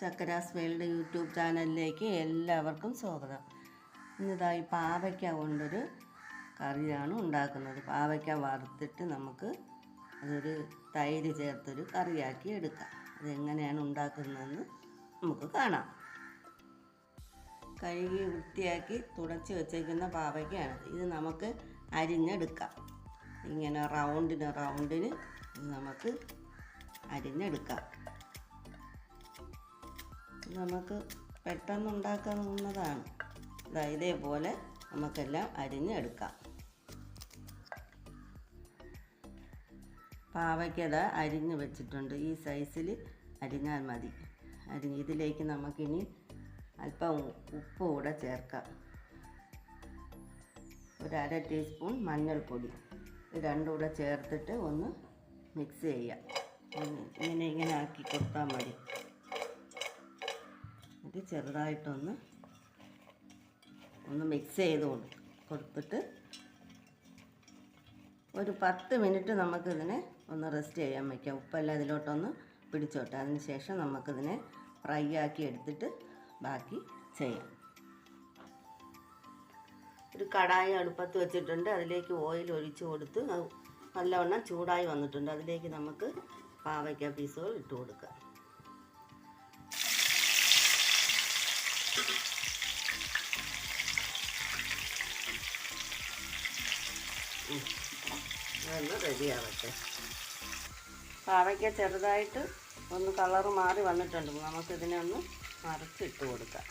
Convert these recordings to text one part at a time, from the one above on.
ചക്കരാസ് world YouTube ചാനലിലേക്ക് എല്ലാവർക്കും സ്വാഗതം. ഇന്നിതായി പാവയ്ക്ക കൊണ്ടൊരു കറിയാണ് ഉണ്ടാക്കുന്നത്. പാവയ്ക്ക വറുത്തിട്ട് നമുക്ക് അതൊരു തൈര് ചേർത്തൊരു കറിയാക്കി എടുക്കാം. അതെങ്ങനെയാണ് ഉണ്ടാക്കുന്നതെന്ന് നമുക്ക് കാണാം. കഴുകി വൃത്തിയാക്കി തുടച്ച് വെച്ചേക്കുന്ന പാവയ്ക്കാണ് ഇത്. നമുക്ക് അരിഞ്ഞെടുക്കാം. ഇങ്ങനെ റൗണ്ടിന് റൗണ്ടിന് നമുക്ക് അരിഞ്ഞെടുക്കാം. നമുക്ക് പെട്ടെന്ന് ഉണ്ടാക്കാവുന്നതാണ് ഇതാ ഇതേപോലെ നമുക്കെല്ലാം അരിഞ്ഞെടുക്കാം. പാവയ്ക്കത അരിഞ്ഞ് വെച്ചിട്ടുണ്ട്. ഈ സൈസിൽ അരിഞ്ഞാൽ മതി. അരിഞ്ഞ് ഇതിലേക്ക് നമുക്കിനി അല്പം ഉപ്പ് കൂടെ ചേർക്കാം. ഒരു അര ടീസ്പൂൺ മഞ്ഞൾപ്പൊടി. ഇത് രണ്ടും കൂടെ ചേർത്തിട്ട് ഒന്ന് മിക്സ് ചെയ്യാം. ഇങ്ങനെ ഇങ്ങനെ ആക്കി കൊടുത്താൽ മതി. ഇത് ചെറുതായിട്ടൊന്ന് ഒന്ന് മിക്സ് ചെയ്ത് കൊടു കൊടുത്തിട്ട് ഒരു പത്ത് മിനിറ്റ് നമുക്കിതിനെ ഒന്ന് റെസ്റ്റ് ചെയ്യാൻ വയ്ക്കാം ഉപ്പെല്ലാം ഇതിലോട്ടൊന്ന് പിടിച്ചോട്ടെ. അതിന് ശേഷം നമുക്കിതിനെ ഫ്രൈ ആക്കി എടുത്തിട്ട് ബാക്കി ചെയ്യാം. ഒരു കടായി അടുപ്പത്ത് വെച്ചിട്ടുണ്ട്. അതിലേക്ക് ഓയിൽ ഒഴിച്ച് കൊടുത്ത് നല്ലവണ്ണം ചൂടായി വന്നിട്ടുണ്ട്. അതിലേക്ക് നമുക്ക് പാവയ്ക്ക പീസുകൾ ഇട്ട് കൊടുക്കാം. റെഡിയാവട്ടെ പാവയ്ക്ക ചെറുതായിട്ട് ഒന്ന് കളറ് മാറി വന്നിട്ടുണ്ട്. നമുക്കിതിനെ ഒന്ന് മറിച്ചിട്ട് കൊടുക്കാം.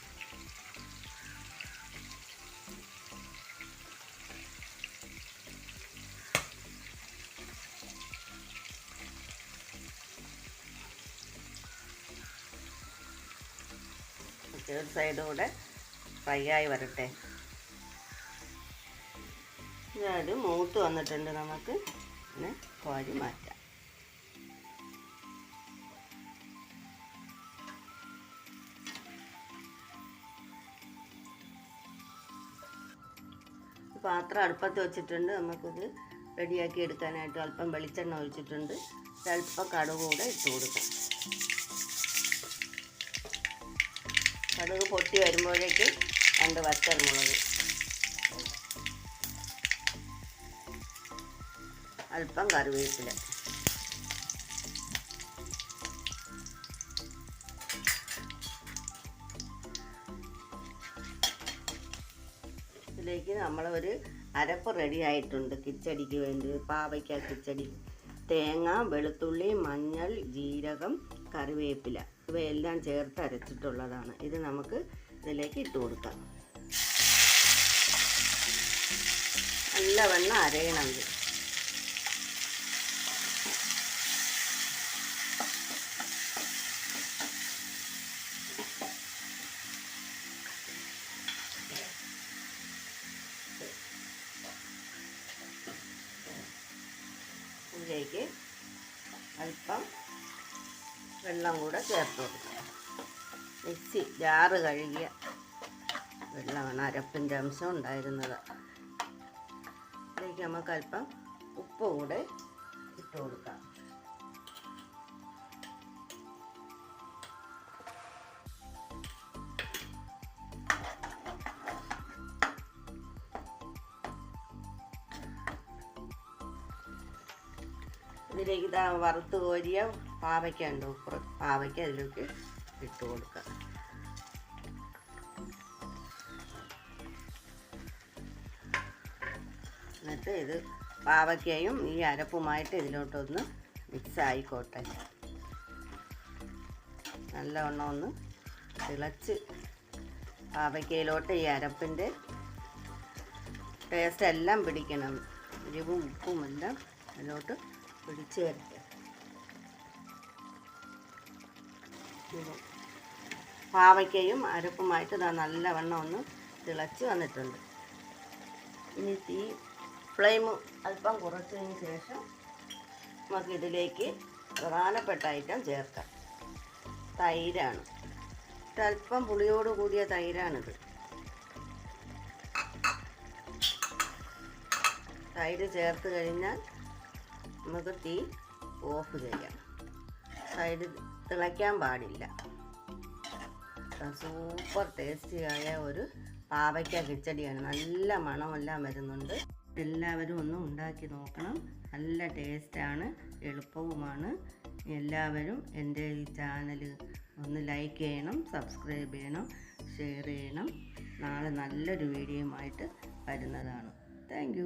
ഒരു സൈഡ് കൂടെ ഫ്രൈ ആയി വരട്ടെ. ഇത് മൂത്ത് വന്നിട്ടുണ്ട് നമുക്ക്. പിന്നെ കോരി മാറ്റാം. പാത്രം അടുപ്പത്ത് വെച്ചിട്ടുണ്ട്. നമുക്കിത് റെഡിയാക്കി എടുക്കാനായിട്ട് അല്പം വെളിച്ചെണ്ണ ഒഴിച്ചിട്ടുണ്ട്. അല്പം കടുക് കൂടെ ഇട്ട് കൊടുക്കാം. കടുക് പൊട്ടി വരുമ്പോഴേക്കും രണ്ട് വറ്റൽമുളക്. അല്പം കറിവേപ്പില. ഇതിലേക്ക് നമ്മൾ ഒരു അരപ്പ് റെഡി ആയിട്ടുണ്ട്. കിച്ചടിക്ക് വേണ്ടി പാവയ്ക്ക കിച്ചടി. തേങ്ങ വെളുത്തുള്ളി മഞ്ഞൾ ജീരകം കറിവേപ്പില. ഇവയെല്ലാം ചേർത്ത് അരച്ചിട്ടുള്ളതാണ്. ഇത് നമുക്ക് ഇതിലേക്ക് ഇട്ട് കൊടുക്കാം. നല്ലവണ്ണം അരയണം ഇതിലേക്ക് അല്പം വെള്ളം കൂടെ ചേർത്ത് കൊടുക്കുക. മിക്സി ജാറ് കഴുകിയ വെള്ളമാണ് അരപ്പിന്റെ അംശം ഉണ്ടായിരുന്നത്. ഇതിലേക്ക് നമുക്ക് അല്പം ഉപ്പ് കൂടെ ഇട്ട് കൊടുക്കാം. ഇതിലേക്ക് ഇതാ വറുത്ത് കോരിയ പാവയ്ക്ക ഉണ്ടോ? പാവയ്ക്ക അതിലേക്ക് ഇട്ട് കൊടുക്കുക എന്നിട്ട് ഇത് പാവയ്ക്കയും ഈ അരപ്പുമായിട്ട് ഇതിലോട്ടൊന്ന് മിക്സ് ആയിക്കോട്ടെ. നല്ലവണ്ണം ഒന്ന് തിളച്ച് പാവയ്ക്കയിലോട്ട് ഈ അരപ്പിന്റെ ടേസ്റ്റ് എല്ലാം പിടിക്കണം. എരിവും ഉപ്പും എല്ലാം അതിലോട്ട് പിടിച്ച് വരട്ടെ. പാവയ്ക്കയും അരപ്പുമായിട്ട് ഇതാ നല്ലവണ്ണം ഒന്ന് തിളച്ച് വന്നിട്ടുണ്ട്. ഇനി തീ ഫ്ലെയിം അല്പം കുറച്ചതിന് ശേഷം നമുക്ക് ഇതിലേക്ക് പ്രധാനപ്പെട്ട ഐറ്റം ചേർക്കാം. തൈരാണ്. അല്പം പുളിയോട് കൂടിയ തൈരാണിത്. തൈര് ചേർത്ത് കഴിഞ്ഞാൽ നമുക്ക് തീ ഓഫ് ചെയ്യാം. സൈഡ് തിളയ്ക്കാൻ പാടില്ല. സൂപ്പർ ടേസ്റ്റിയായ ഒരു പാവയ്ക്ക കിച്ചടിയാണ്. നല്ല മണമെല്ലാം വരുന്നുണ്ട്. എല്ലാവരും ഒന്ന് ഉണ്ടാക്കി നോക്കണം. നല്ല ടേസ്റ്റാണ് എളുപ്പവുമാണ്. എല്ലാവരും എന്റെ ഈ ചാനൽ ഒന്ന് ലൈക്ക് ചെയ്യണം സബ്സ്ക്രൈബ് ചെയ്യണം ഷെയർ ചെയ്യണം. നാളെ നല്ലൊരു വീഡിയോയുമായിട്ട് വരുന്നതാണ്. താങ്ക്